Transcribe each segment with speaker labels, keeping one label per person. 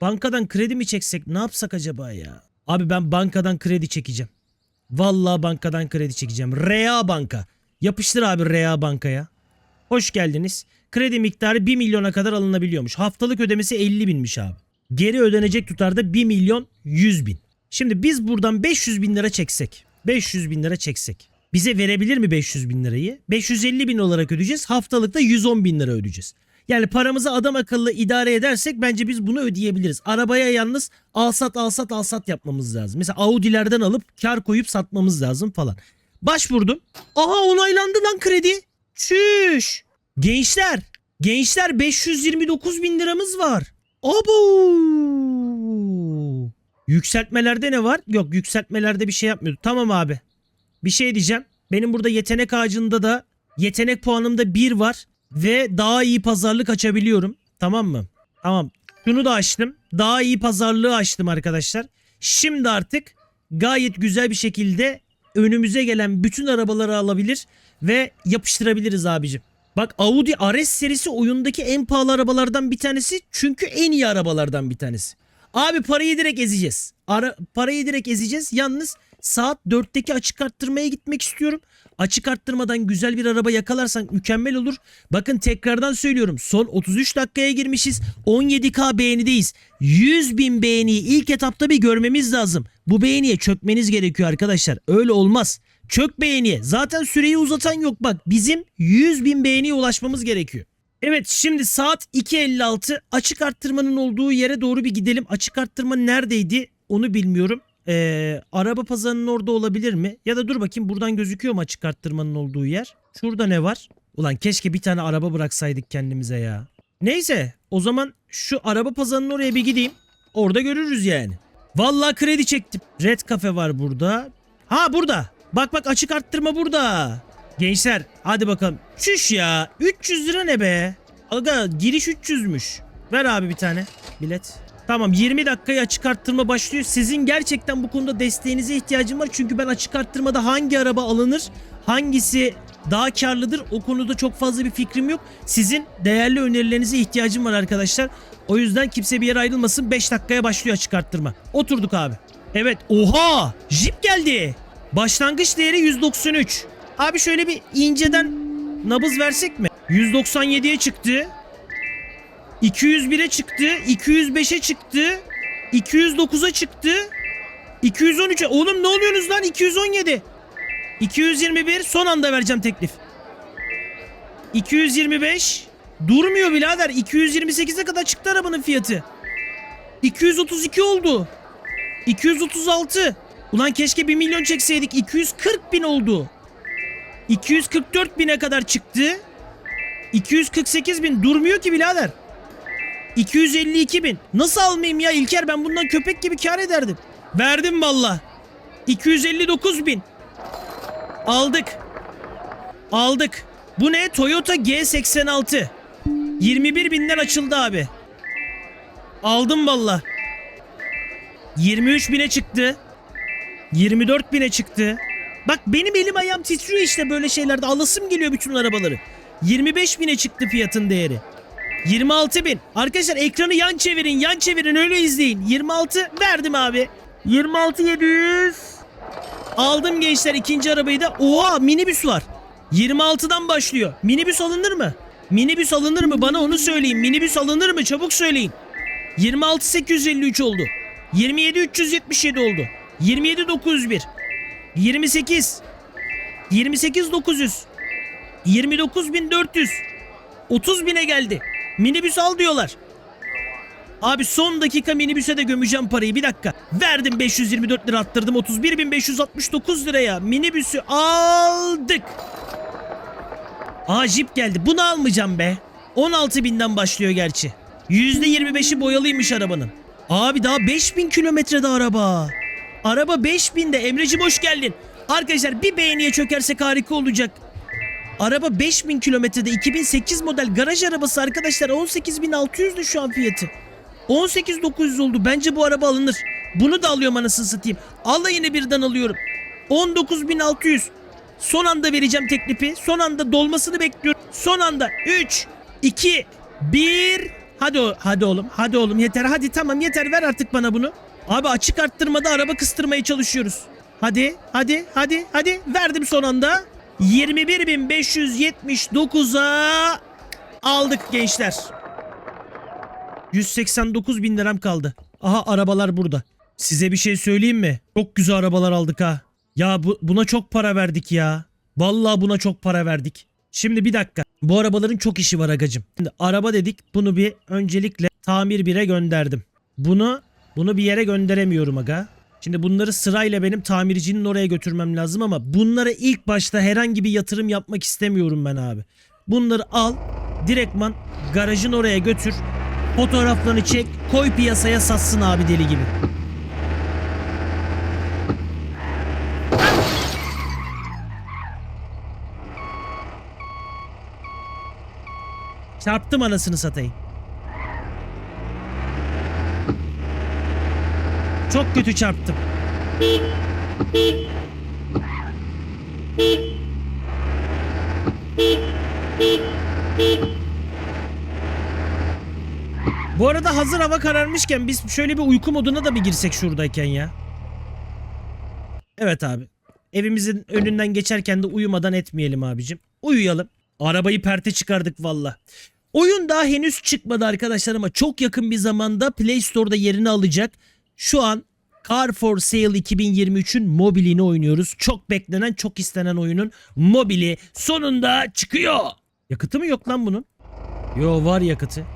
Speaker 1: Bankadan kredi mi çeksek ne yapsak acaba ya? Abi ben bankadan kredi çekeceğim. Vallahi bankadan kredi çekeceğim. Rea Banka. Yapıştır abi Rea Banka'ya. Hoş geldiniz. Kredi miktarı 1 milyona kadar alınabiliyormuş. Haftalık ödemesi 50 binmiş abi. Geri ödenecek tutarda 1 milyon 100 bin. Şimdi biz buradan 500 bin lira çeksek. 500 bin lira çeksek. Bize verebilir mi 500 bin lirayı? 550 bin olarak ödeyeceğiz. Haftalıkta 110 bin lira ödeyeceğiz. Yani paramızı adam akıllı idare edersek bence biz bunu ödeyebiliriz. Arabaya yalnız alsat alsat alsat yapmamız lazım. Mesela Audi'lerden alıp kar koyup satmamız lazım falan. Başvurdum. Aha onaylandı lan kredi. Çüş. Gençler. Gençler 529 bin liramız var. Abo. Yükseltmelerde ne var? Yok yükseltmelerde bir şey yapmıyordu. Tamam abi. Bir şey diyeceğim. Benim burada yetenek ağacında da yetenek puanımda 1 var. Ve daha iyi pazarlık açabiliyorum. Tamam mı? Tamam. Şunu da açtım. Daha iyi pazarlığı açtım arkadaşlar. Şimdi artık gayet güzel bir şekilde önümüze gelen bütün arabaları alabilir ve yapıştırabiliriz abicim. Bak Audi RS serisi oyundaki en pahalı arabalardan bir tanesi çünkü en iyi arabalardan bir tanesi. Abi parayı direkt ezeceğiz. Ara, parayı direkt ezeceğiz. Yalnız saat 4'teki açık arttırmaya gitmek istiyorum. Açık arttırmadan güzel bir araba yakalarsan mükemmel olur. Bakın tekrardan söylüyorum. Son 33 dakikaya girmişiz. 17K beğenideyiz. 100 bin beğeniyi ilk etapta bir görmemiz lazım. Bu beğeniye çökmeniz gerekiyor arkadaşlar. Öyle olmaz. Çök beğeniye. Zaten süreyi uzatan yok bak. Bizim 100 bin beğeniye ulaşmamız gerekiyor. Evet şimdi saat 2.56 açık arttırmanın olduğu yere doğru bir gidelim. Açık arttırma neredeydi onu bilmiyorum. Ee, araba pazarının orada olabilir mi? Ya da dur bakayım buradan gözüküyor mu açık arttırmanın olduğu yer? Şurada ne var? Ulan keşke bir tane araba bıraksaydık kendimize ya. Neyse o zaman şu araba pazarının oraya bir gideyim. Orada görürüz yani. Vallahi kredi çektim. Red Cafe var burada. Ha burada. Bak bak açık arttırma burada. Gençler hadi bakalım. Çüş ya. 300 lira ne be? Aga giriş 300'müş. Ver abi bir tane bilet. Tamam 20 dakikaya açık arttırma başlıyor. Sizin gerçekten bu konuda desteğinize ihtiyacım var. Çünkü ben açık arttırmada hangi araba alınır, hangisi daha karlıdır o konuda çok fazla bir fikrim yok. Sizin değerli önerilerinize ihtiyacım var arkadaşlar. O yüzden kimse bir yere ayrılmasın. 5 dakikaya başlıyor açık arttırma. Oturduk abi. Evet oha jip geldi. Başlangıç değeri 193. Abi şöyle bir inceden nabız versek mi? 197'ye çıktı. 201'e çıktı. 205'e çıktı. 209'a çıktı. 213'e. Oğlum ne oluyorsunuz lan? 217. 221 son anda vereceğim teklif. 225 durmuyor birader. 228'e kadar çıktı arabanın fiyatı. 232 oldu. 236. Ulan keşke 1 milyon çekseydik. 240 bin oldu. 244 bine kadar çıktı. 248 bin durmuyor ki birader. 252 bin. Nasıl almayayım ya İlker ben bundan köpek gibi kar ederdim. Verdim valla. 259 bin. Aldık. Aldık. Bu ne? Toyota G86. 21 binden açıldı abi. Aldım valla. 23 bine çıktı. 24 bine çıktı. Bak benim elim ayağım titriyor işte böyle şeylerde. Alasım geliyor bütün arabaları. 25 bine çıktı fiyatın değeri. 26 bin. Arkadaşlar ekranı yan çevirin yan çevirin öyle izleyin. 26 verdim abi. 26 700. Aldım gençler ikinci arabayı da. Oha minibüs var. 26'dan başlıyor. Minibüs alınır mı? Minibüs alınır mı? Bana onu söyleyin. Minibüs alınır mı? Çabuk söyleyin. 26 853 oldu. 27 377 oldu. 27 901. 28 28 900 29 400 30 bine geldi. Minibüs al diyorlar. Abi son dakika minibüse de gömeceğim parayı. Bir dakika. Verdim 524 lira attırdım. 31.569 liraya minibüsü aldık. Aa jip geldi. Bunu almayacağım be. 16 binden başlıyor gerçi. %25'i boyalıymış arabanın. Abi daha 5000 kilometrede araba. Araba 5000'de. Emre'cim hoş geldin. Arkadaşlar bir beğeniye çökersek harika olacak. Araba 5000 kilometrede 2008 model garaj arabası arkadaşlar 18600'dü şu an fiyatı. 18900 oldu. Bence bu araba alınır. Bunu da alıyorum anasını satayım. Alayını birden alıyorum. 19600. Son anda vereceğim teklifi. Son anda dolmasını bekliyorum. Son anda 3 2 1 Hadi hadi oğlum. Hadi oğlum yeter. Hadi tamam yeter ver artık bana bunu. Abi açık arttırmada araba kıstırmaya çalışıyoruz. Hadi, hadi, hadi, hadi. Verdim son anda. 21.579'a aldık gençler. 189 bin liram kaldı. Aha arabalar burada. Size bir şey söyleyeyim mi? Çok güzel arabalar aldık ha. Ya bu, buna çok para verdik ya. Vallahi buna çok para verdik. Şimdi bir dakika. Bu arabaların çok işi var agacım. Şimdi araba dedik. Bunu bir öncelikle tamir bire gönderdim. Bunu bunu bir yere gönderemiyorum aga. Şimdi bunları sırayla benim tamircinin oraya götürmem lazım ama bunlara ilk başta herhangi bir yatırım yapmak istemiyorum ben abi. Bunları al, direktman garajın oraya götür. Fotoğraflarını çek, koy piyasaya satsın abi deli gibi. Çarptım anasını satayım. Çok kötü çarptım. Bu arada hazır hava kararmışken biz şöyle bir uyku moduna da bir girsek şuradayken ya. Evet abi. Evimizin önünden geçerken de uyumadan etmeyelim abicim. Uyuyalım. Arabayı perte çıkardık valla. Oyun daha henüz çıkmadı arkadaşlar ama çok yakın bir zamanda Play Store'da yerini alacak. Şu an Car for Sale 2023'ün mobilini oynuyoruz. Çok beklenen, çok istenen oyunun mobili sonunda çıkıyor. Yakıtı mı yok lan bunun? Yo var yakıtı.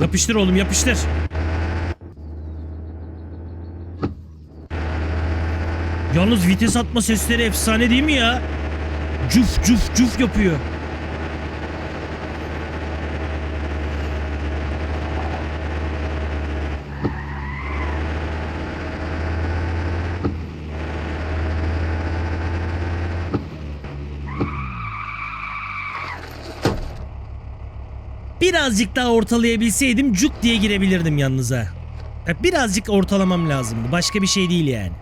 Speaker 1: Yapıştır oğlum yapıştır. Yalnız vites atma sesleri efsane değil mi ya? Cuf cuf cuf yapıyor. Birazcık daha ortalayabilseydim cuk diye girebilirdim yalnız ha. Ya Birazcık ortalamam lazımdı. Başka bir şey değil yani.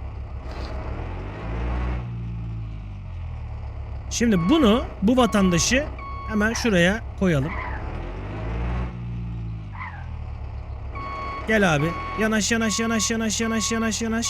Speaker 1: Şimdi bunu, bu vatandaşı hemen şuraya koyalım. Gel abi. Yanaş yanaş yanaş yanaş yanaş yanaş yanaş.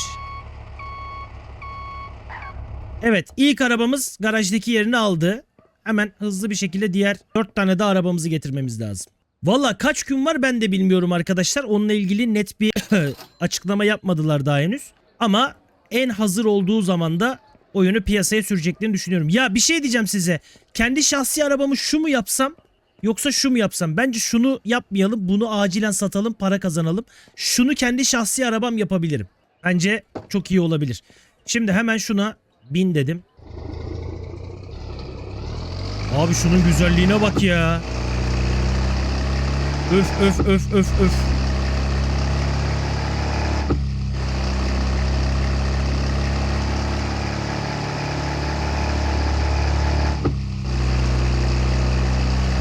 Speaker 1: Evet ilk arabamız garajdaki yerini aldı. Hemen hızlı bir şekilde diğer 4 tane de arabamızı getirmemiz lazım. Valla kaç gün var ben de bilmiyorum arkadaşlar. Onunla ilgili net bir açıklama yapmadılar daha henüz. Ama en hazır olduğu zaman da oyunu piyasaya süreceklerini düşünüyorum. Ya bir şey diyeceğim size. Kendi şahsi arabamı şu mu yapsam yoksa şu mu yapsam? Bence şunu yapmayalım. Bunu acilen satalım, para kazanalım. Şunu kendi şahsi arabam yapabilirim. Bence çok iyi olabilir. Şimdi hemen şuna bin dedim. Abi şunun güzelliğine bak ya. Öf öf öf öf öf.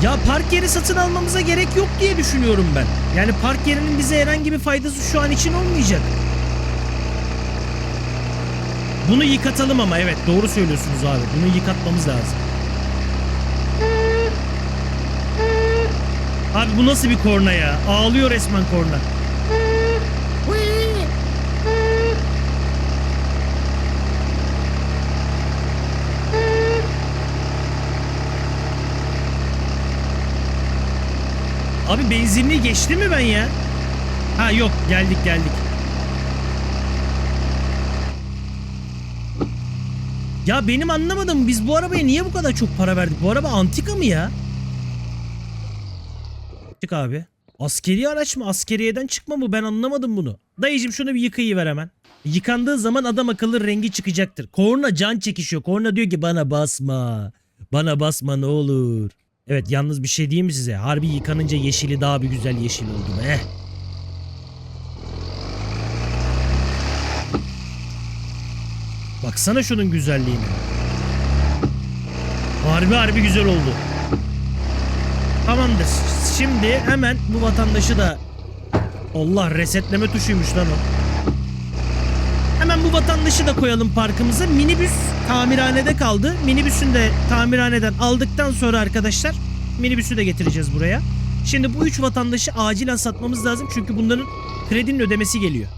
Speaker 1: Ya park yeri satın almamıza gerek yok diye düşünüyorum ben. Yani park yerinin bize herhangi bir faydası şu an için olmayacak. Bunu yıkatalım ama evet doğru söylüyorsunuz abi. Bunu yıkatmamız lazım. Abi bu nasıl bir korna ya? Ağlıyor resmen korna. Abi benzinliği geçti mi ben ya? Ha yok geldik geldik. Ya benim anlamadım biz bu arabaya niye bu kadar çok para verdik? Bu araba antika mı ya? Çık abi. Askeri araç mı? Askeriyeden çıkma mı? Ben anlamadım bunu. Dayıcım şunu bir yıkayıver hemen. Yıkandığı zaman adam akıllı rengi çıkacaktır. Korna can çekişiyor. Korna diyor ki bana basma. Bana basma ne olur. Evet yalnız bir şey diyeyim mi size? Harbi yıkanınca yeşili daha bir güzel yeşil oldu be. Baksana şunun güzelliğine. Harbi harbi güzel oldu. Tamamdır. Şimdi hemen bu vatandaşı da Allah resetleme tuşuymuş lan o. Hemen bu vatandaşı da koyalım parkımıza. Minibüs tamirhanede kaldı. Minibüsün de tamirhaneden aldıktan sonra arkadaşlar minibüsü de getireceğiz buraya. Şimdi bu üç vatandaşı acilen satmamız lazım çünkü bunların kredinin ödemesi geliyor.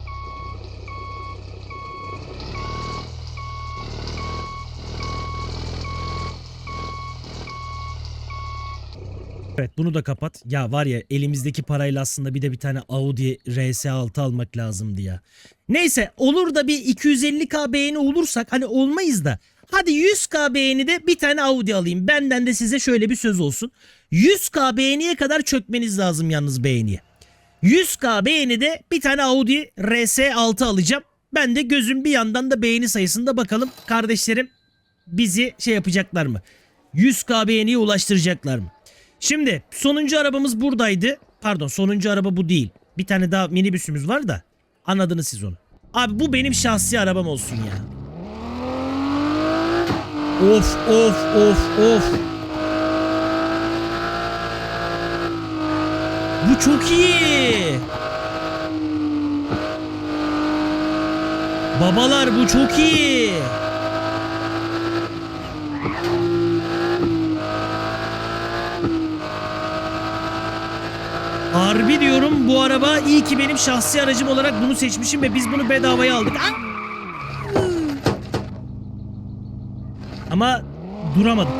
Speaker 1: Evet bunu da kapat. Ya var ya elimizdeki parayla aslında bir de bir tane Audi RS6 almak lazımdı ya. Neyse olur da bir 250k beğeni olursak hani olmayız da. Hadi 100k beğeni de bir tane Audi alayım. Benden de size şöyle bir söz olsun. 100k beğeniye kadar çökmeniz lazım yalnız beğeniye. 100k beğeni de bir tane Audi RS6 alacağım. Ben de gözüm bir yandan da beğeni sayısında bakalım kardeşlerim bizi şey yapacaklar mı? 100k beğeniye ulaştıracaklar mı? Şimdi sonuncu arabamız buradaydı. Pardon sonuncu araba bu değil. Bir tane daha minibüsümüz var da. Anladınız siz onu. Abi bu benim şahsi arabam olsun ya. Of of of of. Bu çok iyi. Babalar bu çok iyi. Harbi diyorum bu araba iyi ki benim şahsi aracım olarak bunu seçmişim ve biz bunu bedavaya aldık. Ah! Ama duramadık.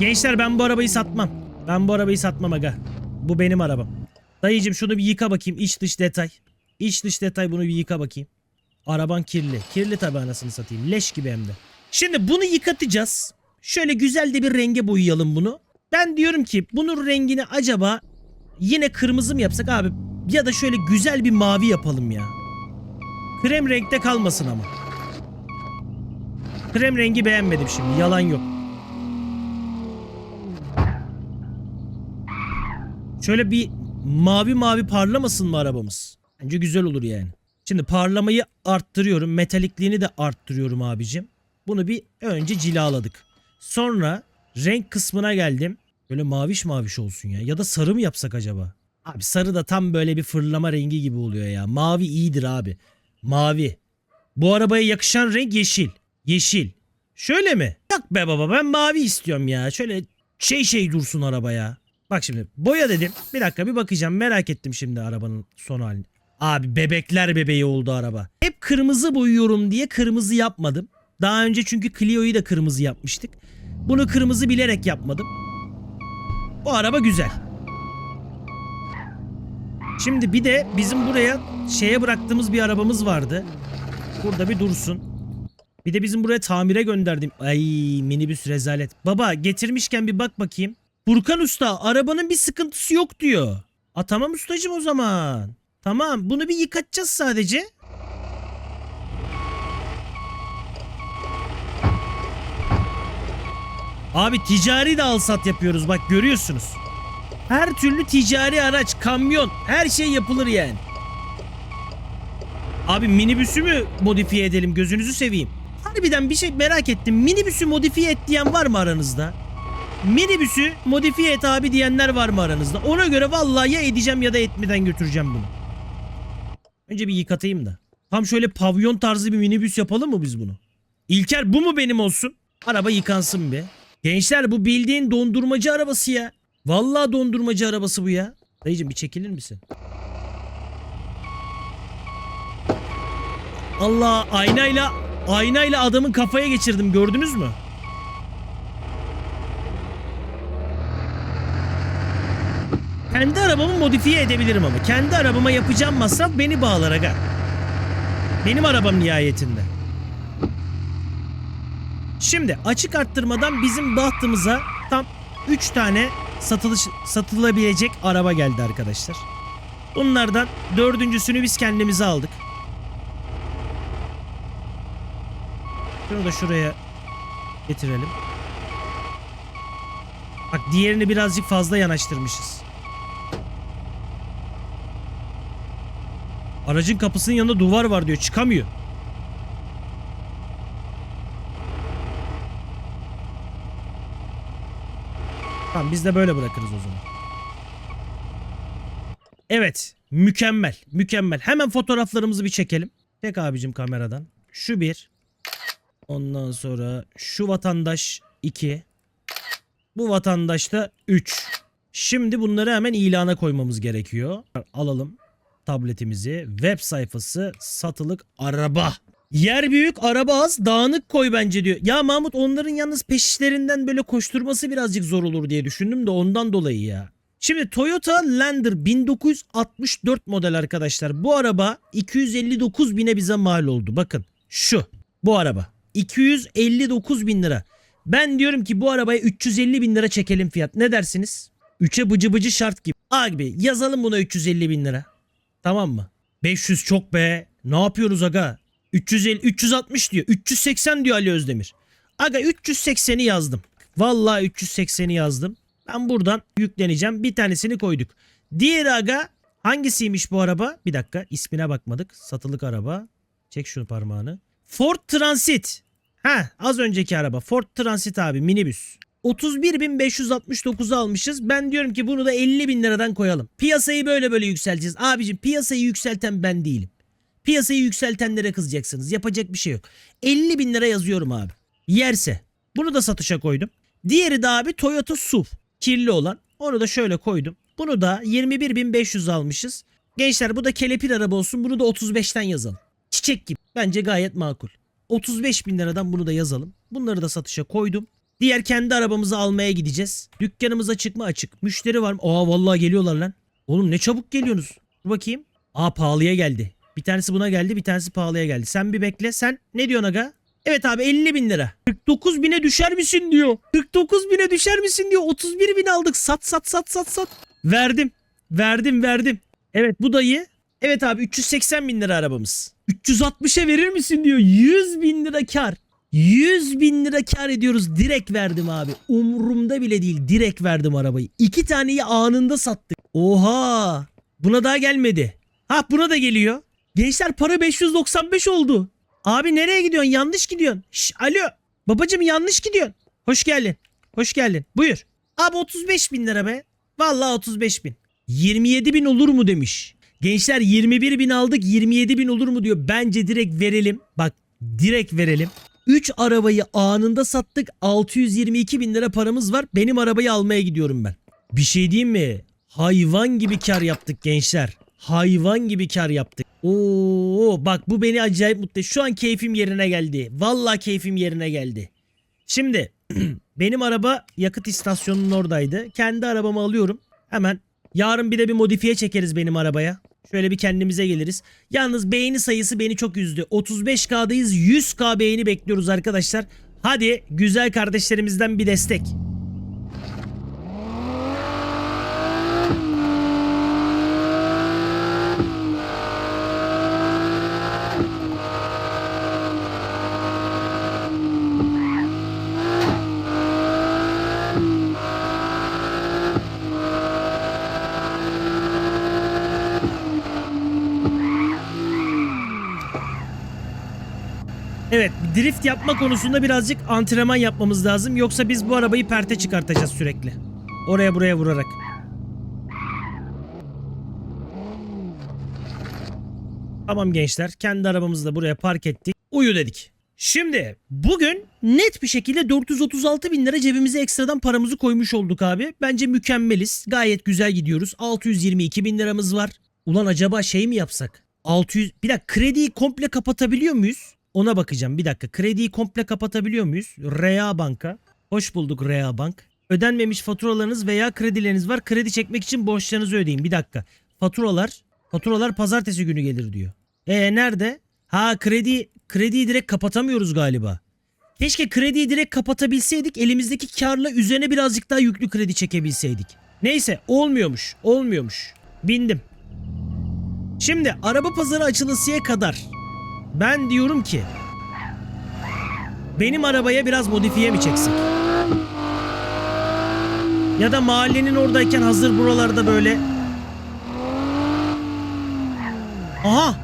Speaker 1: Gençler ben bu arabayı satmam. Ben bu arabayı satmam aga. Bu benim arabam. Dayıcım şunu bir yıka bakayım iç dış detay. İç dış detay bunu bir yıka bakayım. Araban kirli. Kirli tabi anasını satayım. Leş gibi hem de. Şimdi bunu yıkatacağız. Şöyle güzel de bir renge boyayalım bunu. Ben diyorum ki bunun rengini acaba yine kırmızı mı yapsak abi? Ya da şöyle güzel bir mavi yapalım ya. Krem renkte kalmasın ama. Krem rengi beğenmedim şimdi. Yalan yok. Şöyle bir mavi mavi parlamasın mı arabamız? Bence güzel olur yani. Şimdi parlamayı arttırıyorum. Metalikliğini de arttırıyorum abicim. Bunu bir önce cilaladık. Sonra renk kısmına geldim. Böyle maviş maviş olsun ya. Ya da sarı mı yapsak acaba? Abi sarı da tam böyle bir fırlama rengi gibi oluyor ya. Mavi iyidir abi. Mavi. Bu arabaya yakışan renk yeşil. Yeşil. Şöyle mi? Yok be baba ben mavi istiyorum ya. Şöyle şey şey dursun araba ya. Bak şimdi boya dedim. Bir dakika bir bakacağım. Merak ettim şimdi arabanın son halini. Abi bebekler bebeği oldu araba. Hep kırmızı boyuyorum diye kırmızı yapmadım. Daha önce çünkü Clio'yu da kırmızı yapmıştık. Bunu kırmızı bilerek yapmadım. Bu araba güzel. Şimdi bir de bizim buraya şeye bıraktığımız bir arabamız vardı. Burada bir dursun. Bir de bizim buraya tamire gönderdim. Ay minibüs rezalet. Baba getirmişken bir bak bakayım. Furkan Usta arabanın bir sıkıntısı yok diyor. A tamam ustacım o zaman. Tamam bunu bir yıkatacağız sadece. Abi ticari de alsat yapıyoruz bak görüyorsunuz. Her türlü ticari araç, kamyon her şey yapılır yani. Abi minibüsü mü modifiye edelim gözünüzü seveyim. Harbiden bir şey merak ettim. Minibüsü modifiye et diyen var mı aranızda? Minibüsü modifiye et abi diyenler var mı aranızda? Ona göre vallahi ya edeceğim ya da etmeden götüreceğim bunu. Önce bir yıkatayım da. Tam şöyle pavyon tarzı bir minibüs yapalım mı biz bunu? İlker bu mu benim olsun? Araba yıkansın be. Gençler bu bildiğin dondurmacı arabası ya. Vallahi dondurmacı arabası bu ya. Dayıcım bir çekilir misin? Allah aynayla aynayla adamın kafaya geçirdim gördünüz mü? Kendi arabamı modifiye edebilirim ama. Kendi arabama yapacağım masraf beni bağlar aga. Benim arabam nihayetinde. Şimdi açık arttırmadan bizim bahtımıza tam 3 tane satılış, satılabilecek araba geldi arkadaşlar. Bunlardan dördüncüsünü biz kendimize aldık. Şunu da şuraya getirelim. Bak diğerini birazcık fazla yanaştırmışız. Aracın kapısının yanında duvar var diyor. Çıkamıyor. Tamam biz de böyle bırakırız o zaman. Evet. Mükemmel. Mükemmel. Hemen fotoğraflarımızı bir çekelim. Çek abicim kameradan. Şu bir. Ondan sonra şu vatandaş 2. Bu vatandaş da 3. Şimdi bunları hemen ilana koymamız gerekiyor. Alalım tabletimizi. Web sayfası satılık araba. Yer büyük araba az dağınık koy bence diyor. Ya Mahmut onların yalnız peşlerinden böyle koşturması birazcık zor olur diye düşündüm de ondan dolayı ya. Şimdi Toyota Lander 1964 model arkadaşlar. Bu araba 259 bine bize mal oldu. Bakın şu bu araba 259 bin lira. Ben diyorum ki bu arabaya 350 bin lira çekelim fiyat. Ne dersiniz? 3'e bıcı bıcı şart gibi. Abi yazalım buna 350 bin lira. Tamam mı? 500 çok be. Ne yapıyoruz aga? 350, 360 diyor. 380 diyor Ali Özdemir. Aga 380'i yazdım. Vallahi 380'i yazdım. Ben buradan yükleneceğim. Bir tanesini koyduk. Diğeri aga hangisiymiş bu araba? Bir dakika ismine bakmadık. Satılık araba. Çek şunu parmağını. Ford Transit. Ha az önceki araba. Ford Transit abi minibüs. 31.569'u almışız. Ben diyorum ki bunu da 50 bin liradan koyalım. Piyasayı böyle böyle yükselteceğiz. Abicim piyasayı yükselten ben değilim. Piyasayı yükseltenlere kızacaksınız. Yapacak bir şey yok. 50 bin lira yazıyorum abi. Yerse. Bunu da satışa koydum. Diğeri de abi Toyota SUV. Kirli olan. Onu da şöyle koydum. Bunu da 21.500 almışız. Gençler bu da kelepir araba olsun. Bunu da 35'ten yazalım. Çiçek gibi. Bence gayet makul. 35 bin liradan bunu da yazalım. Bunları da satışa koydum. Diğer kendi arabamızı almaya gideceğiz. Dükkanımız açık mı açık. Müşteri var mı? Aa vallahi geliyorlar lan. Oğlum ne çabuk geliyorsunuz. Dur bakayım. Aa pahalıya geldi. Bir tanesi buna geldi bir tanesi pahalıya geldi. Sen bir bekle. Sen ne diyorsun aga? Evet abi 50 bin lira. 49 bine düşer misin diyor. 49 bine düşer misin diyor. 31 bin aldık. Sat sat sat sat sat. Verdim. Verdim verdim. Evet bu dayı. Evet abi 380 bin lira arabamız. 360'a verir misin diyor. 100 bin lira kar. 100 bin lira kar ediyoruz. Direkt verdim abi. Umurumda bile değil. Direkt verdim arabayı. İki taneyi anında sattık. Oha. Buna daha gelmedi. Ha buna da geliyor. Gençler para 595 oldu. Abi nereye gidiyorsun? Yanlış gidiyorsun. Şş, alo. Babacım yanlış gidiyorsun. Hoş geldin. Hoş geldin. Buyur. Abi 35 bin lira be. Vallahi 35 bin. 27 bin olur mu demiş. Gençler 21 bin aldık 27 bin olur mu diyor. Bence direkt verelim. Bak direkt verelim. 3 arabayı anında sattık. 622 bin lira paramız var. Benim arabayı almaya gidiyorum ben. Bir şey diyeyim mi? Hayvan gibi kar yaptık gençler. Hayvan gibi kar yaptık. Oo bak bu beni acayip mutlu. Şu an keyfim yerine geldi. Vallahi keyfim yerine geldi. Şimdi benim araba yakıt istasyonunun oradaydı. Kendi arabamı alıyorum. Hemen yarın bir de bir modifiye çekeriz benim arabaya. Şöyle bir kendimize geliriz. Yalnız beğeni sayısı beni çok üzdü. 35K'dayız. 100K beğeni bekliyoruz arkadaşlar. Hadi güzel kardeşlerimizden bir destek. Evet drift yapma konusunda birazcık antrenman yapmamız lazım. Yoksa biz bu arabayı perte çıkartacağız sürekli. Oraya buraya vurarak. Tamam gençler kendi arabamızı da buraya park ettik. Uyu dedik. Şimdi bugün net bir şekilde 436 bin lira cebimize ekstradan paramızı koymuş olduk abi. Bence mükemmeliz. Gayet güzel gidiyoruz. 622 bin liramız var. Ulan acaba şey mi yapsak? 600 bir dakika krediyi komple kapatabiliyor muyuz? Ona bakacağım. Bir dakika krediyi komple kapatabiliyor muyuz? Rea Bank'a. Hoş bulduk Rea Bank. Ödenmemiş faturalarınız veya kredileriniz var. Kredi çekmek için borçlarınızı ödeyin. Bir dakika. Faturalar faturalar pazartesi günü gelir diyor. E nerede? Ha kredi krediyi direkt kapatamıyoruz galiba. Keşke krediyi direkt kapatabilseydik. Elimizdeki karla üzerine birazcık daha yüklü kredi çekebilseydik. Neyse olmuyormuş. Olmuyormuş. Bindim. Şimdi araba pazarı açılısıya kadar ben diyorum ki benim arabaya biraz modifiye mi çeksek? Ya da mahallenin oradayken hazır buralarda böyle Aha!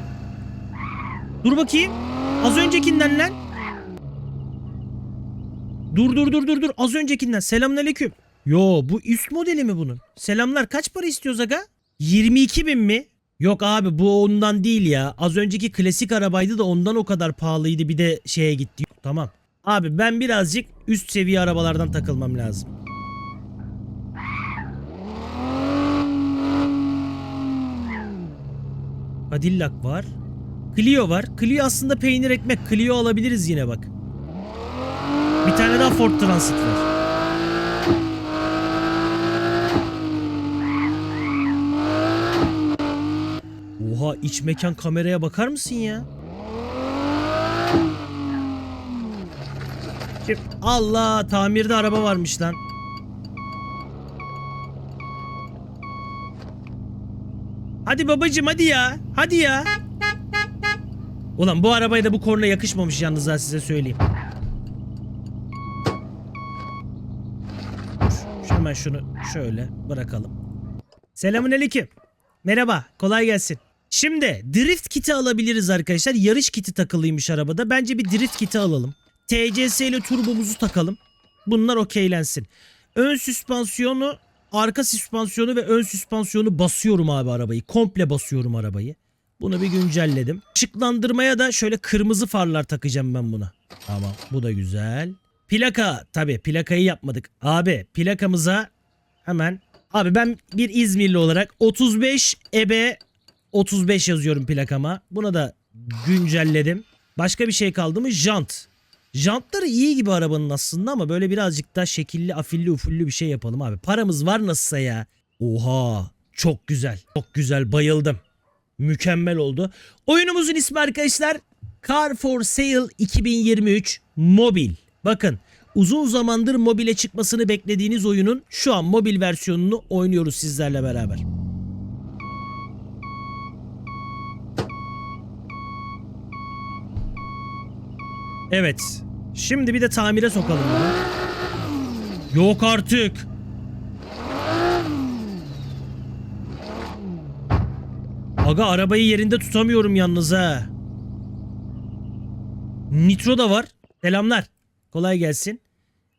Speaker 1: Dur bakayım. Az öncekinden lan. Dur dur dur dur dur. Az öncekinden. Selamünaleyküm. Yo bu üst modeli mi bunun? Selamlar. Kaç para istiyoruz aga? 22 bin mi? Yok abi bu ondan değil ya. Az önceki klasik arabaydı da ondan o kadar pahalıydı bir de şeye gitti. Tamam. Abi ben birazcık üst seviye arabalardan takılmam lazım. Cadillac var. Clio var. Clio aslında peynir ekmek. Clio alabiliriz yine bak. Bir tane daha Ford Transit var. Oha iç mekan kameraya bakar mısın ya? Allah tamirde araba varmış lan. Hadi babacım hadi ya. Hadi ya. Ulan bu arabaya da bu korna yakışmamış yalnız ha size söyleyeyim. Hemen şunu şöyle bırakalım. Selamünaleyküm. Merhaba, kolay gelsin. Şimdi drift kiti alabiliriz arkadaşlar. Yarış kiti takılıymış arabada. Bence bir drift kiti alalım. TCS ile turbomuzu takalım. Bunlar okeylensin. Ön süspansiyonu, arka süspansiyonu ve ön süspansiyonu basıyorum abi arabayı. Komple basıyorum arabayı. Bunu bir güncelledim. Işıklandırmaya da şöyle kırmızı farlar takacağım ben buna. Tamam bu da güzel. Plaka tabi plakayı yapmadık. Abi plakamıza hemen Abi ben bir İzmirli olarak 35 ebe 35 yazıyorum plakama. Buna da güncelledim. Başka bir şey kaldı mı? Jant. Jantları iyi gibi arabanın aslında ama böyle birazcık daha şekilli, afilli, ufullu bir şey yapalım abi. Paramız var nasılsa ya. Oha, çok güzel. Çok güzel, bayıldım. Mükemmel oldu. Oyunumuzun ismi arkadaşlar Car for Sale 2023 Mobil. Bakın uzun zamandır mobile çıkmasını beklediğiniz oyunun şu an mobil versiyonunu oynuyoruz sizlerle beraber. Evet. Şimdi bir de tamire sokalım bunu. Yok artık. Aga arabayı yerinde tutamıyorum yalnız ha. Nitro da var. Selamlar. Kolay gelsin.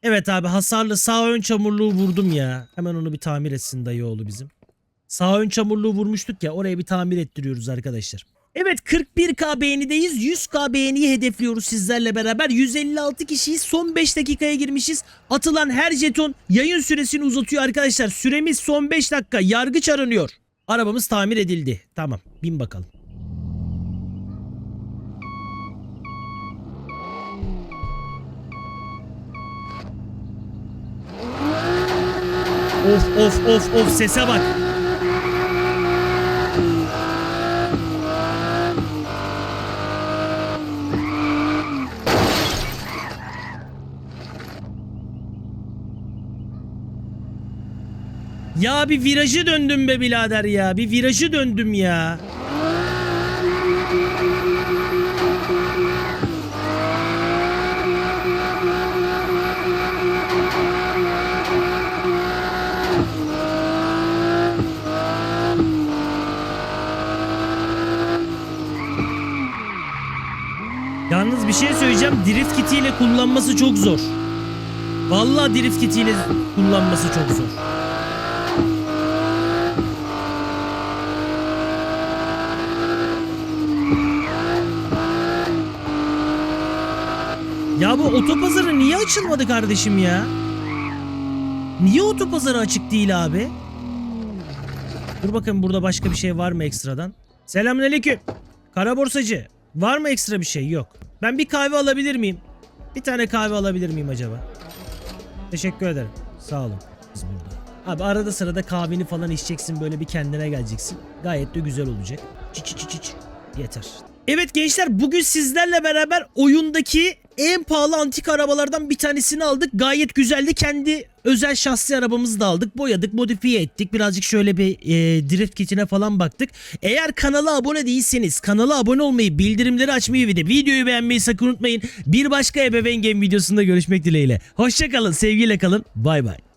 Speaker 1: Evet abi hasarlı sağ ön çamurluğu vurdum ya. Hemen onu bir tamir etsin dayıoğlu bizim. Sağ ön çamurluğu vurmuştuk ya oraya bir tamir ettiriyoruz arkadaşlar. Evet 41k beğenideyiz. 100k beğeniyi hedefliyoruz sizlerle beraber. 156 kişiyiz. Son 5 dakikaya girmişiz. Atılan her jeton yayın süresini uzatıyor arkadaşlar. Süremiz son 5 dakika. Yargıç aranıyor. Arabamız tamir edildi. Tamam bin bakalım. Of of of of sese bak. Ya bir virajı döndüm be birader ya. Bir virajı döndüm ya. Yalnız bir şey söyleyeceğim. Drift kitiyle kullanması çok zor. Vallahi drift kitiyle kullanması çok zor. Ya bu otopazarı niye açılmadı kardeşim ya? Niye otopazarı açık değil abi? Dur bakın burada başka bir şey var mı ekstradan? Selamünaleyküm. Kara borsacı. Var mı ekstra bir şey? Yok. Ben bir kahve alabilir miyim? Bir tane kahve alabilir miyim acaba? Teşekkür ederim. Sağ olun. Biz burada. Abi arada sırada kahveni falan içeceksin böyle bir kendine geleceksin. Gayet de güzel olacak. Çiç çiç çiç. Yeter. Evet gençler bugün sizlerle beraber oyundaki en pahalı antik arabalardan bir tanesini aldık. Gayet güzeldi. Kendi özel şahsi arabamızı da aldık. Boyadık, modifiye ettik. Birazcık şöyle bir e, drift kitine falan baktık. Eğer kanala abone değilseniz kanala abone olmayı, bildirimleri açmayı ve de videoyu beğenmeyi sakın unutmayın. Bir başka ebeveyn game videosunda görüşmek dileğiyle. Hoşçakalın, sevgiyle kalın. Bay bay.